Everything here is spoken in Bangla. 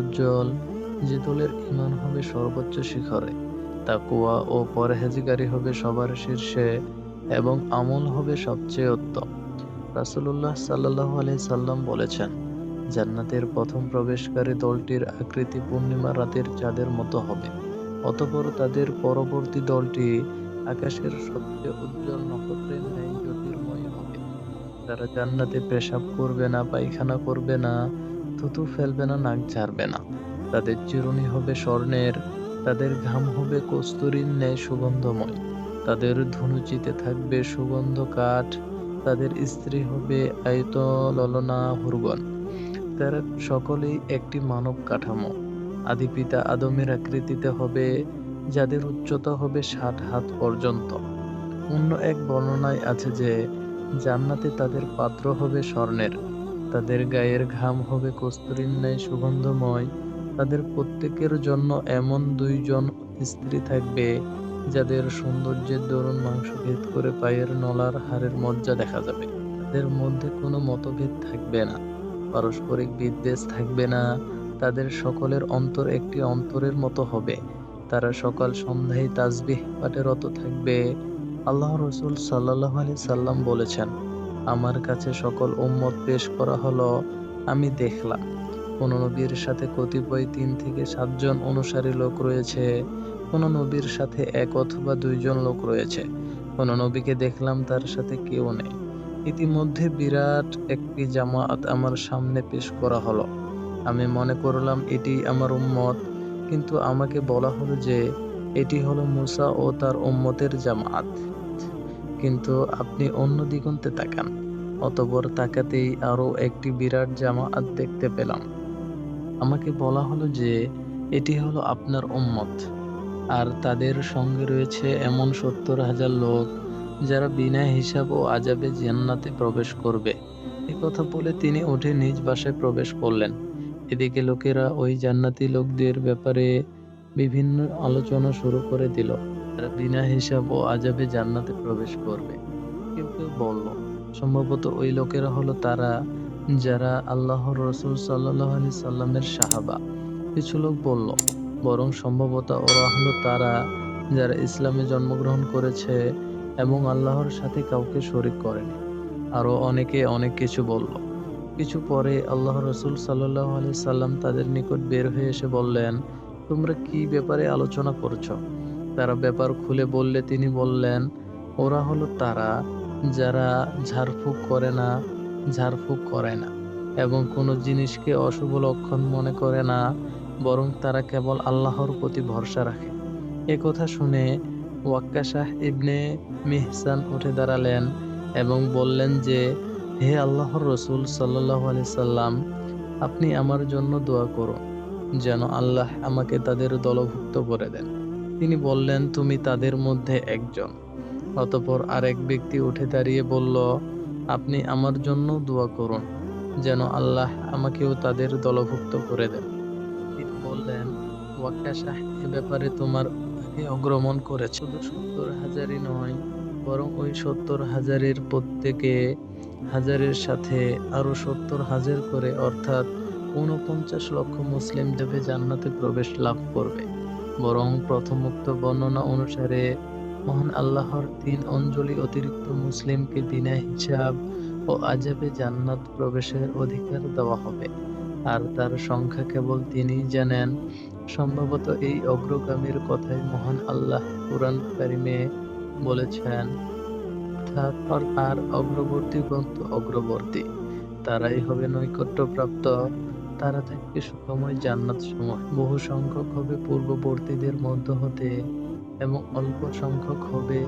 উজ্জ্বল যে দলের ঈমান হবে সর্বোচ্চ শিখরে তাকওয়া ও পরহেজগারি হবে সবার শীর্ষে এবং আমল হবে সবচেয়ে উত্তম। রাসূলুল্লাহ সাল্লাল্লাহু আলাইহি সাল্লাম বলেছেন, জান্নাতের প্রথম প্রবেশকারী দলটির আকৃতি পূর্ণিমা রাতের চাঁদের মতো হবে, অতঃপর তাদের পরবর্তী দলটি আকাশের সবচেয়ে উজ্জ্বল নক্ষত্রের ন্যায় জ্যোতির্ময় হবে। তারা জান্নাতে পেশাব করবে না, পায়খানা করবে না থুতু ফেলবে না, নাক ঝাড়বে না। তাদের চিরুনি হবে স্বর্ণের, তাদের ঘাম হবে কস্তুরীর ন্যায় সুগন্ধময়। তাদের ধনুচিতে থাকবে সুগন্ধ কাঠ, তাদের স্ত্রী হবে আয়ত ললনা হুরগন তারা সকলেই একটি মানব কাঠামো। আদি পিতা আদমের আকৃতিতে হবে, যাদের উচ্চতা হবে ষাট হাত পর্যন্ত। অন্য এক বর্ণনায় আছে যে, জান্নাতে তাদের পাত্র হবে স্বর্ণের। তাদের গায়ের ঘাম হবে কস্তুরীর ন্যায় সুগন্ধময়। তাদের প্রত্যেকের জন্য এমন দুইজন স্ত্রী থাকবে, যাদের সৌন্দর্যের দরুন মাংস ভেদ করে পায়ের নলার হাড়ের মজ্জা দেখা যাবে। তাদের মধ্যে কোনো মতভেদ থাকবে না, পারস্পরিক বিদ্বেষ থাকবে না। তাদের সকলের অন্তর একটি অন্তরের মতো হবে। তারা সকাল সন্ধ্যায় তাজবিহ পাঠে রত থাকবে। আল্লাহ রসুল সাল্লাহ আলি সাল্লাম বলেছেন আমার কাছে সকল উম্মত পেশ করা হলো, আমি দেখলাম। কোন নবীর সাথে কতিপয় তিন থেকে সাতজন অনুসারী লোক রয়েছে, কোন নবীর সাথে এক অথবা দুইজন লোক রয়েছে। কোন নবীকে দেখলাম, তার সাথে কেউ নেই। ইতিমধ্যে বিরাট একটি জামাত আমার সামনে পেশ করা হলো। আমি মনে করলাম, এটি আমার উম্মত, কিন্তু আমাকে বলা হলো যে, এটি হলো মুসা ও তার উম্মতের জামাত। কিন্তু আপনি অন্য দিগন্তে তাকান, অতপর তাকাতেই আরও একটি বিরাট জামাত দেখতে পেলাম। আমাকে বলা হলো যে, এটি হলো আপনার উম্মত। আর তাদের সঙ্গে রয়েছে এমন সত্তর হাজার লোক, যারা বিনা হিসাব ও আজাবে জান্নাতে প্রবেশ করবে। এ কথা বলে তিনি উঠে নিজ বাসায় প্রবেশ করলেন। এদিকে লোকেরা ওই জান্নাতি লোকদের ব্যাপারে বিভিন্ন আলোচনা শুরু করে দিল। তারা বিনা হিসাব ও আজাবে জান্নাতে প্রবেশ করবে। কেউ কেউ বলল, সম্ভবত ওই লোকেরা হলো তারা যারা আল্লাহর রসুল সাল্লাহ আলি সাল্লামের সাহাবা। কিছু লোক বলল, বরং সম্ভবত ওরা হলো তারা যারা ইসলামে জন্মগ্রহণ করেছে এবং আল্লাহর সাথে কাউকে শরিক করেনি। আরও অনেকে অনেক কিছু বলল। কিছু পরে আল্লাহ রসুল সাল্লাহ আলি সাল্লাম তাদের নিকট বের হয়ে এসে বললেন তোমরা কি ব্যাপারে আলোচনা করছ? তারা ব্যাপার খুলে বললে তিনি বললেন, ওরা হলো তারা যারা ঝাড়ফুঁক করে না, ঝাড়ফুঁক করে না এবং কোনো জিনিসকে অশুভ লক্ষণ মনে করে না, বরং তারা কেবল আল্লাহর প্রতি ভরসা রাখে। কথা শুনে ওয়াক্কা শাহ ইবনে মিহসান উঠে দাঁড়ালেন এবং বললেন যে, হে আল্লাহর রসুল সাল্লাহ আলি সাল্লাম, আপনি আমার জন্য দোয়া করুন। যেন আল্লাহ আমাকে তাদের দলভুক্ত করে দেন। তিনি বললেন, তুমি তাদের মধ্যে একজন। অতপর আরেক ব্যক্তি উঠে দাঁড়িয়ে বলল, আপনি আমার জন্য দোয়া করুন, যেন আল্লাহ আমাকেও তাদের দলভুক্ত করে দেন। তিনি বললেন ওয়াক্কা শাহ এ ব্যাপারে তোমার অগ্রমণ করেছে। শুধু সত্তর হাজারই নয়, বরং ওই সত্তর হাজারের প্রত্যেকে হাজারের সাথে আরও সত্তর হাজার করে, অর্থাৎ ঊনপঞ্চাশ লক্ষ মুসলিম দেবে জান্নাতে প্রবেশ লাভ করবে। বরং প্রথম উক্ত বর্ণনা অনুসারে, মহান আল্লাহর তিন অঞ্জলি অতিরিক্ত মুসলিমকে বিনা হিসাব ও আজাবে জান্নাত প্রবেশের অধিকার দেওয়া হবে। আর তার সংখ্যা কেবল তিনিই জানেন। সম্ভবত এই অগ্রগামীর কথাই মহান আল্লাহ কুরআন কারিমে বলেছেন তারপর আর অগ্রবর্তী গ্রন্থ অগ্রবর্তী। তারাই হবে নৈকট্যপ্রাপ্ত তারা থাকবে সুখময়, জান্নাত সময়। বহু সংখ্যক হবে পূর্ববর্তীদের মধ্য হতে এবং অল্প সংখ্যক হবে